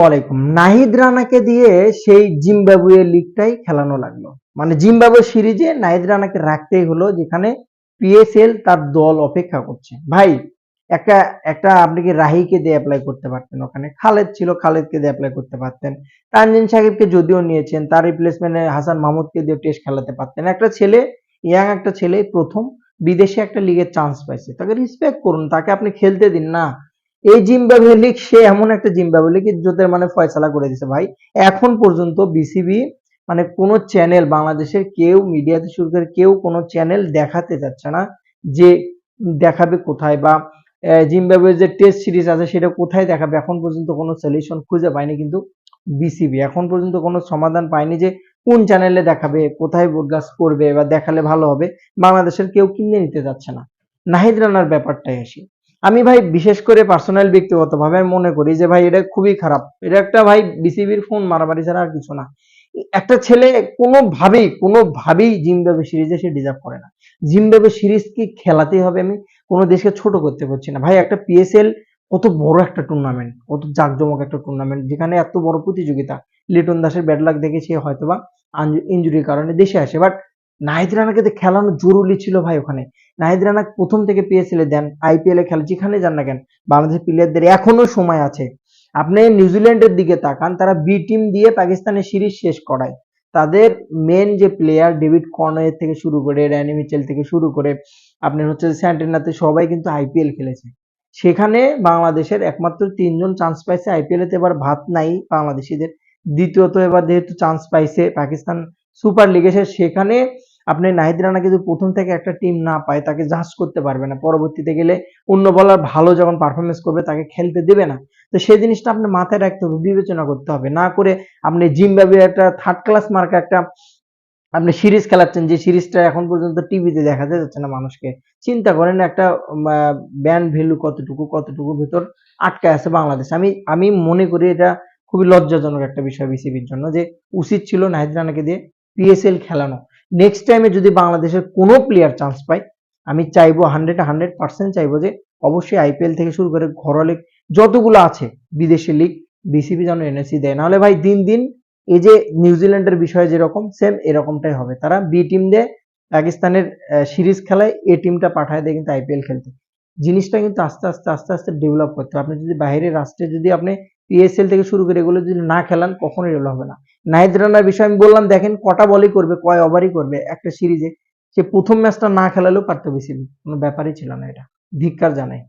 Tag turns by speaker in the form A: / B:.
A: ওয়ালাইকুম। নাহিদ রানাকে দিয়ে সেই জিম্বাবুয়ে লিগটাই খেলানো লাগল। মানে জিম্বাবুয়ে সিরিজে নাহিদ রানাকে রাখতেই হলো, যেখানে পিএসএল তার দল অপেক্ষা করছে। ভাই, একটা একটা আপনি কি রাহিকে দিয়ে অ্যাপ্লাই করতে পারতেন ওখানে? খালেদ ছিল, খালেদকে দিয়ে অ্যাপ্লাই করতে পারতেন। তানজিন সাকিবকে যদিও নিয়েছেন, তার রিপ্লেসমেন্টে হাসান মাহমুদকে দিয়ে টেস্ট খেলাতে পারতেন। একটা ছেলে, ইয়াং একটা ছেলে, প্রথম বিদেশে একটা লিগের চান্স পাইছে। তাকে রিসপেক্ট করুন, তাকে আপনি খেলতে দিন না। এই জিম্বাবুয়ে লিগ সে এমন একটা জিম্বাবুয়ে লিগ ইজ্জতের মানে ফয়সালা করে দিছে। ভাই, এখন পর্যন্ত বিসিবি মানে কোনো চ্যানেল বাংলাদেশের কেউ মিডিয়াতে শুরু করে কেউ কোনো চ্যানেল দেখাতে যাচ্ছে না যে দেখাবে কোথায় বা জিম্বাবুয়ের যে টেস্ট সিরিজ আছে সেটা কোথায় দেখাবে। এখন পর্যন্ত কোনো সলিউশন খুঁজে পায়নি কিন্তু বিসিবি এখন পর্যন্ত কোনো সমাধান পায়নি যে কোন চ্যানেলে দেখাবে, কোথায় ব্রডকাস্ট করবে বা দেখালে ভালো হবে। বাংলাদেশের কেউ কিনে নিতে যাচ্ছে না। নাহিদ রানার ব্যাপারটাই আসি। আমি ভাই বিশেষ করে পার্সোনাল ব্যক্তিগতভাবে মনে করি যে ভাই এটা খুবই খারাপ। এটা একটা ভাই বিসিবির ফোন মারামারি ছাড়া আর কিছু না। একটা ছেলে কোনোভাবেই কোনোভাবেই জিম্বাবুয়ে সিরিজে সে ডিজার্ভ করে না। জিম্বাবুয়ে সিরিজ কি খেলাতেই হবে আমি কোনো দেশকে ছোট করতে পারছি না। ভাই একটা পিএসএল কত বড় একটা টুর্নামেন্ট কত জাঁকজমক একটা টুর্নামেন্ট যেখানে এত বড় প্রতিযোগিতা। লিটন দাসের ব্যাড লাক দেখে সে হয়তোবা ইঞ্জুরির কারণে দেশে আসে। বাট নাহিদ রানাকে তো খেলানো জরুরি ছিল ভাই ওখানে। নাহিদ রানা প্রথম থেকে এ দেন আইপিএল খেলে, যেখানে যান না কেন, বাংলাদেশের প্লেয়ারদের এখনও সময় আছে। আপনি নিউজিল্যান্ডের দিকে তাকান, তারা বি টিম দিয়ে পাকিস্তানের সিরিজ শেষ করায়। তাদের মেন যে প্লেয়ার ডেভিড কর্নের থেকে শুরু করে র্যানি মিচেল থেকে শুরু করে, আপনার হচ্ছে স্যান্টেনাতে সবাই কিন্তু আইপিএল খেলেছে। সেখানে বাংলাদেশের একমাত্র তিনজন চান্স পাইছে আইপিএল এতে, এবার ভাত নাই বাংলাদেশিদের। দ্বিতীয়ত এবার যেহেতু চান্স পাইছে পাকিস্তান সুপার লিগে সেখানে আপনি নাহিদ রানা কিন্তু প্রথম থেকে একটা টিম না পায়, তাকে জাজ করতে পারবে না। পরবর্তীতে গেলে অন্য বলার ভালো যখন পারফরমেন্স করবে, তাকে খেলতে দেবে না। তো সেই জিনিসটা আপনি মাথায় রাখতে হবে, বিবেচনা করতে হবে। না করে আপনি জিম্বাবুয়ে একটা থার্ড ক্লাস মার্কা একটা আপনি সিরিজ খেলাচ্ছেন, যে সিরিজটা এখন পর্যন্ত টিভিতে দেখাতে যাচ্ছে না মানুষকে। চিন্তা করেন একটা ব্যান্ড ভ্যালু কতটুকু কতটুকু ভেতর আটকায় আছে বাংলাদেশ। আমি আমি মনে করি এটা খুবই লজ্জাজনক একটা বিষয় বিসিবির জন্য, যে উচিত ছিল নাহিদ রানাকে দিয়ে পিএসএল খেলানো। নেক্সট টাইমে যদি বাংলাদেশের কোনো প্লেয়ার চান্স পায়, আমি চাইব হান্ড্রেড হান্ড্রেড পার্সেন্ট চাইব যে অবশ্যই আইপিএল থেকে শুরু করে ঘরোয়া লিগ যতগুলো আছে, বিদেশি লিগ বিসিবি যেন এনএসি দেয়। নাহলে ভাই দিন দিন এই যে নিউজিল্যান্ডের বিষয়ে যেরকম সেম এরকমটাই হবে। তারা বি টিম দিয়ে, পাকিস্তানের সিরিজ খেলায় এ টিমটা পাঠায় দেয় কিন্তু আইপিএল খেলতে। জিনিসটা কিন্তু আস্তে আস্তে আস্তে আস্তে ডেভেলপ করতে হবে। আপনি যদি বাইরের রাষ্ট্রে যদি আপনি পিএসএল থেকে শুরু করে এগুলো যদি না খেলান, কখনোই ডেভেলপ হবে না। নাহিদ রানার বিষয়ে আমি বললাম, দেখেন কটা বলই করবে, কয় ওভারই করবে, একটা সিরিজে। সে প্রথম ম্যাচটা না খেলালেও পারতো বেশি কোনো ব্যাপারই ছিল না এটা। ধিক্কার জানাই।